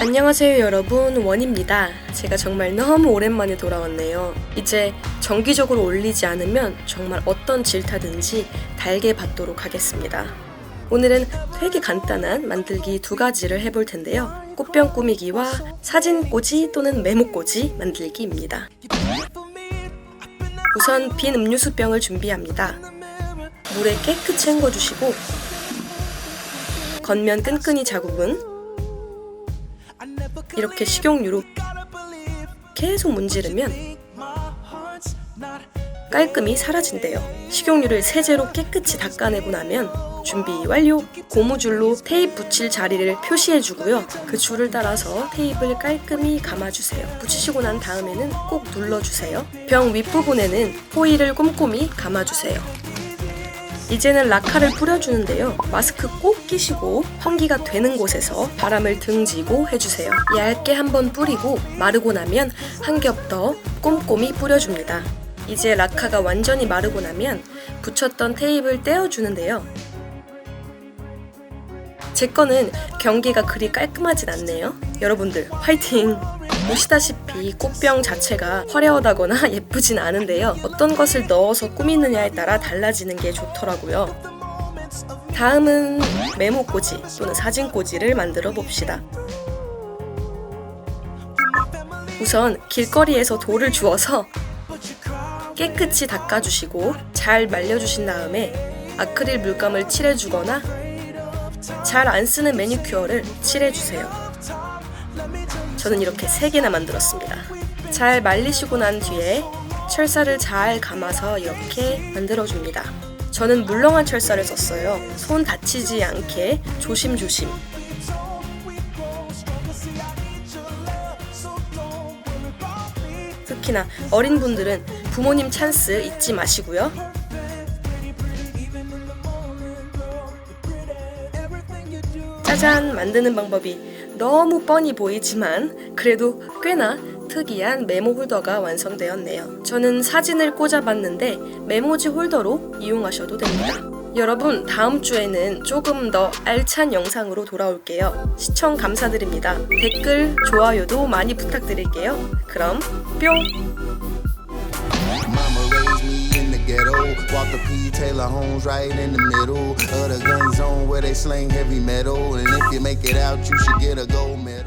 안녕하세요 여러분 원입니다. 제가 정말 너무 오랜만에 돌아왔네요. 이제 정기적으로 올리지 않으면 정말 어떤 질타든지 달게 받도록 하겠습니다. 오늘은 되게 간단한 만들기 두 가지를 해볼 텐데요. 꽃병 꾸미기와 사진 꽂이 또는 메모 꽂이 만들기입니다. 우선 빈 음료수병을 준비합니다. 물에 깨끗이 헹궈주시고 겉면 끈끈이 자국은 이렇게 식용유로 계속 문지르면 깔끔히 사라진대요. 식용유를 세제로 깨끗이 닦아내고 나면 준비 완료! 고무줄로 테이프 붙일 자리를 표시해주고요. 그 줄을 따라서 테이프를 깔끔히 감아주세요. 붙이시고 난 다음에는 꼭 눌러주세요. 병 윗부분에는 호일을 꼼꼼히 감아주세요. 이제는 라카를 뿌려주는데요. 마스크 꼭 끼시고 환기가 되는 곳에서 바람을 등지고 해주세요. 얇게 한번 뿌리고 마르고 나면 한 겹 더 꼼꼼히 뿌려줍니다. 이제 라카가 완전히 마르고 나면 붙였던 테이프를 떼어주는데요. 제 거는 경계가 그리 깔끔하진 않네요. 여러분들 화이팅! 보시다시피 꽃병 자체가 화려하다거나 예쁘진 않은데요. 어떤 것을 넣어서 꾸미느냐에 따라 달라지는 게 좋더라고요. 다음은 메모 꽂이 또는 사진 꽂이를 만들어 봅시다. 우선 길거리에서 돌을 주워서 깨끗이 닦아주시고 잘 말려주신 다음에 아크릴 물감을 칠해주거나 잘 안 쓰는 매니큐어를 칠해주세요. 저는 이렇게 3개나 만들었습니다. 잘 말리시고 난 뒤에 철사를 잘 감아서 이렇게 만들어줍니다. 저는 물렁한 철사를 썼어요. 손 다치지 않게 조심조심. 특히나 어린 분들은 부모님 찬스 잊지 마시고요. 짜잔 만드는 방법이 너무 뻔히 보이지만 그래도 꽤나 특이한 메모 홀더가 완성되었네요. 저는 사진을 꽂아봤는데 메모지 홀더로 이용하셔도 됩니다. 여러분 다음 주에는 조금 더 알찬 영상으로 돌아올게요. 시청 감사드립니다. 댓글, 좋아요도 많이 부탁드릴게요. 그럼 뿅! P. Taylor Homes right in the middle of the gun zone where they sling heavy metal. And if you make it out, you should get a gold medal.